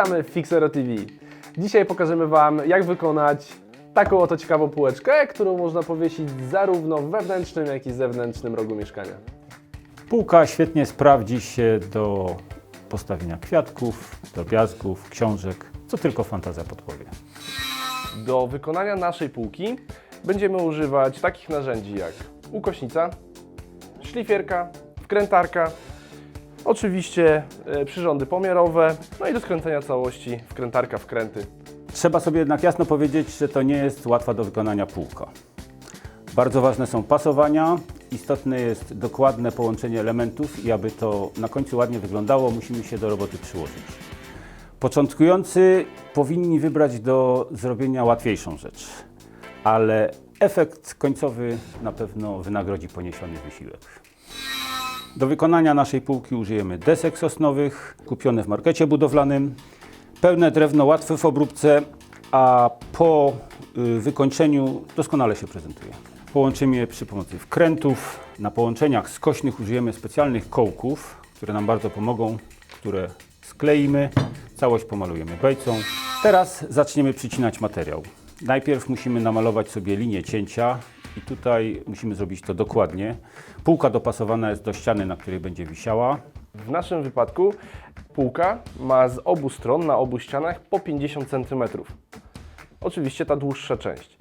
Witamy w Fixero TV. Dzisiaj pokażemy Wam, jak wykonać taką oto ciekawą półeczkę, którą można powiesić zarówno w wewnętrznym, jak i zewnętrznym rogu mieszkania. Półka świetnie sprawdzi się do postawienia kwiatków, drobiazgów, książek, co tylko fantazja podpowie. Do wykonania naszej półki będziemy używać takich narzędzi jak ukośnica, szlifierka, wkrętarka, oczywiście e, przyrządy pomiarowe, no i do skręcenia całości wkrętarka, wkręty. Trzeba sobie jednak jasno powiedzieć, że to nie jest łatwa do wykonania półka. Bardzo ważne są pasowania, istotne jest dokładne połączenie elementów i aby to na końcu ładnie wyglądało, musimy się do roboty przyłożyć. Początkujący powinni wybrać do zrobienia łatwiejszą rzecz, ale efekt końcowy na pewno wynagrodzi poniesiony wysiłek. Do wykonania naszej półki użyjemy desek sosnowych, kupione w markecie budowlanym, pełne drewno łatwe w obróbce, a po y, wykończeniu doskonale się prezentuje. Połączymy je przy pomocy wkrętów. Na połączeniach skośnych użyjemy specjalnych kołków, które nam bardzo pomogą, które skleimy. Całość pomalujemy bejcą. Teraz zaczniemy przycinać materiał. Najpierw musimy namalować sobie linię cięcia i tutaj musimy zrobić to dokładnie. Półka dopasowana jest do ściany, na której będzie wisiała. W naszym wypadku półka ma z obu stron, na obu ścianach po 50 cm. Oczywiście ta dłuższa część.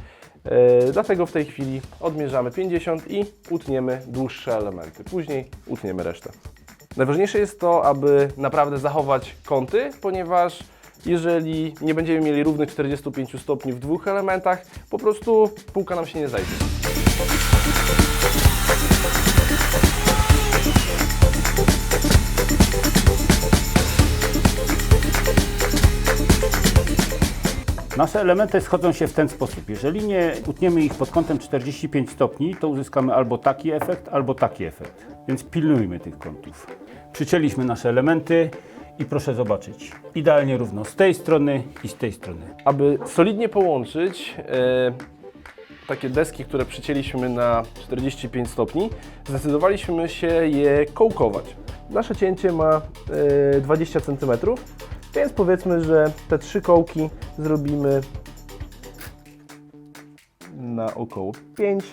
Yy, dlatego w tej chwili odmierzamy 50 i utniemy dłuższe elementy. Później utniemy resztę. Najważniejsze jest to, aby naprawdę zachować kąty, ponieważ jeżeli nie będziemy mieli równych 45 stopni w dwóch elementach, po prostu półka nam się nie zajdzie. Nasze elementy schodzą się w ten sposób. Jeżeli nie utniemy ich pod kątem 45 stopni, to uzyskamy albo taki efekt, albo taki efekt. Więc pilnujmy tych kątów. Przycięliśmy nasze elementy i proszę zobaczyć, idealnie równo z tej strony i z tej strony. Aby solidnie połączyć e, takie deski, które przycięliśmy na 45 stopni, zdecydowaliśmy się je kołkować. Nasze cięcie ma e, 20 cm, więc powiedzmy, że te trzy kołki zrobimy na około 5,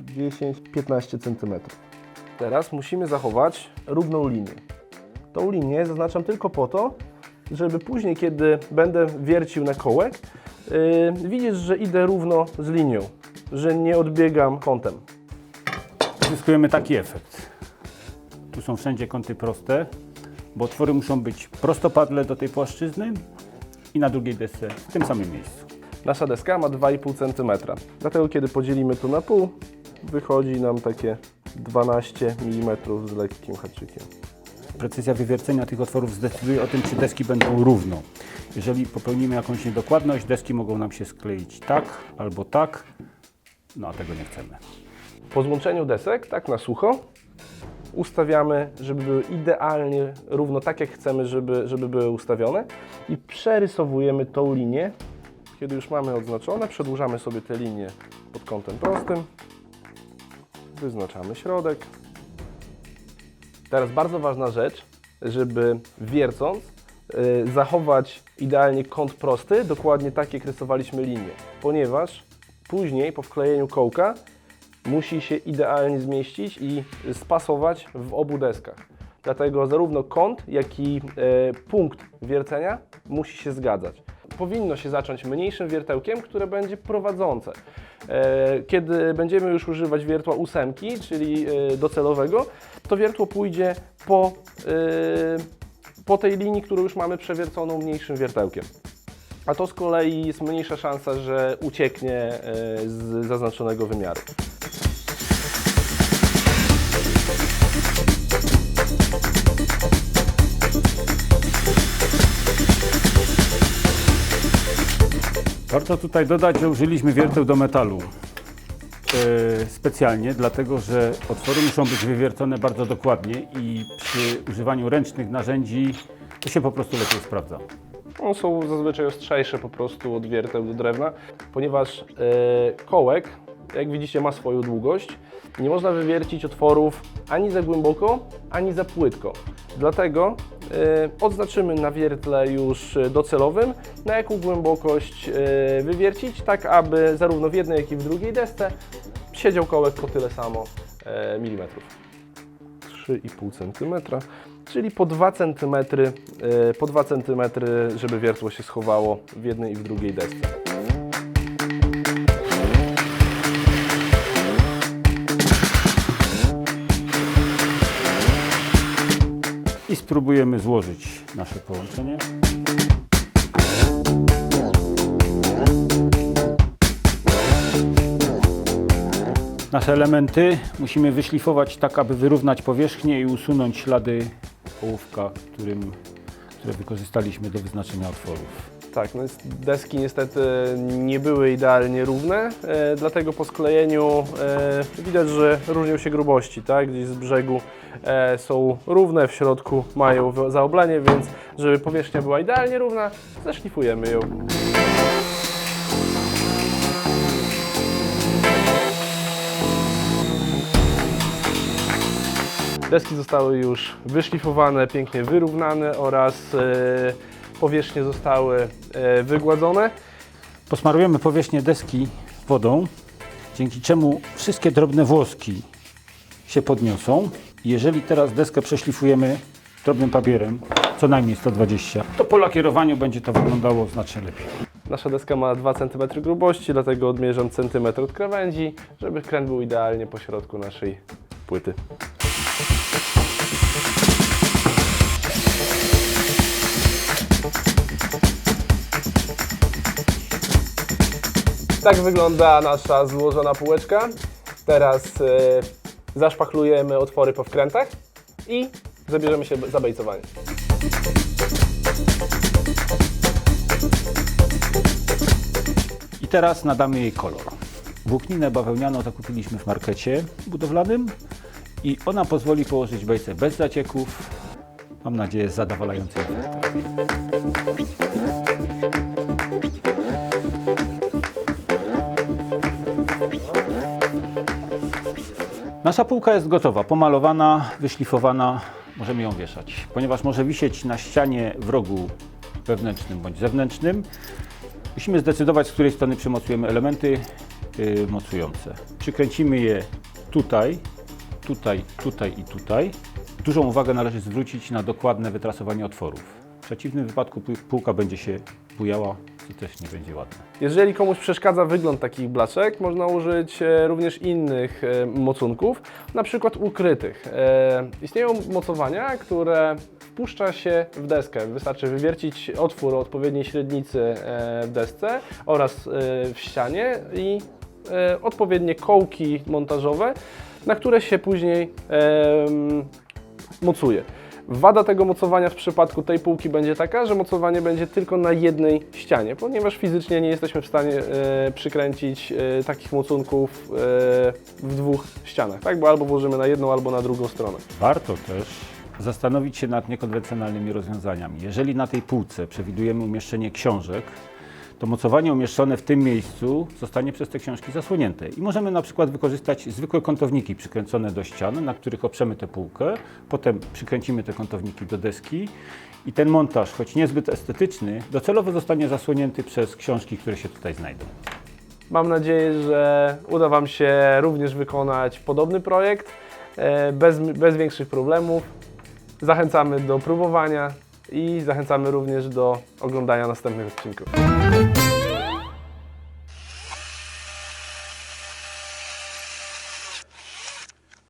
10, 15 cm. Teraz musimy zachować równą linię. Tą linię zaznaczam tylko po to, żeby później, kiedy będę wiercił na kołek, yy, widzieć, że idę równo z linią, że nie odbiegam kątem. Uzyskujemy taki efekt. Tu są wszędzie kąty proste, bo otwory muszą być prostopadle do tej płaszczyzny i na drugiej desce w tym samym miejscu. Nasza deska ma 2,5 cm, dlatego kiedy podzielimy to na pół, wychodzi nam takie 12 mm z lekkim haczykiem. Precyzja wywiercenia tych otworów zdecyduje o tym, czy deski będą równo. Jeżeli popełnimy jakąś niedokładność, deski mogą nam się skleić tak albo tak, no a tego nie chcemy. Po złączeniu desek, tak na sucho, ustawiamy, żeby były idealnie równo tak, jak chcemy, żeby, żeby były ustawione i przerysowujemy tą linię. Kiedy już mamy odznaczone, przedłużamy sobie tę linię pod kątem prostym, wyznaczamy środek. Teraz bardzo ważna rzecz, żeby wiercąc, y, zachować idealnie kąt prosty, dokładnie tak jak rysowaliśmy linię, ponieważ później po wklejeniu kołka musi się idealnie zmieścić i spasować w obu deskach. Dlatego zarówno kąt, jak i e, punkt wiercenia musi się zgadzać. Powinno się zacząć mniejszym wiertełkiem, które będzie prowadzące. E, kiedy będziemy już używać wiertła ósemki, czyli e, docelowego, to wiertło pójdzie po, po tej linii, którą już mamy przewierconą mniejszym wiertełkiem. A to z kolei jest mniejsza szansa, że ucieknie z zaznaczonego wymiaru. Warto tutaj dodać, że użyliśmy wierteł do metalu e, specjalnie, dlatego że otwory muszą być wywiercone bardzo dokładnie i przy używaniu ręcznych narzędzi to się po prostu lepiej sprawdza. One są zazwyczaj ostrzejsze po prostu od wierteł do drewna, ponieważ e, kołek jak widzicie, ma swoją długość. Nie można wywiercić otworów ani za głęboko, ani za płytko. Dlatego e, odznaczymy na wiertle już e, docelowym, na jaką głębokość e, wywiercić, tak aby zarówno w jednej, jak i w drugiej desce siedział kołek po tyle samo milimetrów. 3,5 cm, czyli po 2 cm, po 2 cm, żeby wiertło się schowało w jednej i w drugiej desce. Spróbujemy złożyć nasze połączenie. Nasze elementy musimy wyszlifować tak, aby wyrównać powierzchnię i usunąć ślady ołówka, którym, które wykorzystaliśmy do wyznaczenia otworów. Tak, no deski niestety nie były idealnie równe, e, dlatego po sklejeniu e, widać, że różnią się grubości, tak? Gdzieś z brzegu e, są równe, w środku mają zaoblenie, więc żeby powierzchnia była idealnie równa, zeszlifujemy ją. Deski zostały już wyszlifowane, pięknie wyrównane oraz e, powierzchnie zostały e, wygładzone. Posmarujemy powierzchnię deski wodą, dzięki czemu wszystkie drobne włoski się podniosą. Jeżeli teraz deskę prześlifujemy drobnym papierem, co najmniej 120, to po lakierowaniu będzie to wyglądało znacznie lepiej. Nasza deska ma 2 cm grubości, dlatego odmierzam centymetr od krawędzi, żeby kręt był idealnie po środku naszej płyty. Tak wygląda nasza złożona półeczka. Teraz e, zaszpachlujemy otwory po wkrętach i zabierzemy się za bejcowanie. I teraz nadamy jej kolor. Włókninę bawełnianą zakupiliśmy w markecie budowlanym i ona pozwoli położyć bejce bez zacieków. Mam nadzieję z zadowalającym Nasza półka jest gotowa, pomalowana, wyszlifowana, możemy ją wieszać. Ponieważ może wisieć na ścianie w rogu wewnętrznym bądź zewnętrznym, musimy zdecydować, z której strony przymocujemy elementy yy, mocujące. Przykręcimy je tutaj, tutaj, tutaj i tutaj. Dużą uwagę należy zwrócić na dokładne wytrasowanie otworów. W przeciwnym wypadku półka będzie się bujała i też nie będzie ładna. Jeżeli komuś przeszkadza wygląd takich blaczek, można użyć e, również innych e, mocunków, na przykład ukrytych. E, Istnieją mocowania, które wpuszcza się w deskę. Wystarczy wywiercić otwór o odpowiedniej średnicy w desce oraz w ścianie i odpowiednie kołki montażowe, na które się później mocuje. Wada tego mocowania w przypadku tej półki będzie taka, że mocowanie będzie tylko na jednej ścianie, ponieważ fizycznie nie jesteśmy w stanie e, przykręcić e, takich mocunków e, w dwóch ścianach, tak? Bo albo włożymy na jedną, albo na drugą stronę. Warto też zastanowić się nad niekonwencjonalnymi rozwiązaniami. Jeżeli na tej półce przewidujemy umieszczenie książek, to mocowanie umieszczone w tym miejscu zostanie przez te książki zasłonięte. I możemy na przykład wykorzystać zwykłe kątowniki przykręcone do ścian, na których oprzemy tę półkę, potem przykręcimy te kątowniki do deski i ten montaż, choć niezbyt estetyczny, docelowo zostanie zasłonięty przez książki, które się tutaj znajdą. Mam nadzieję, że uda Wam się również wykonać podobny projekt e, bez, bez większych problemów. Zachęcamy do próbowania i zachęcamy również do oglądania następnych odcinków.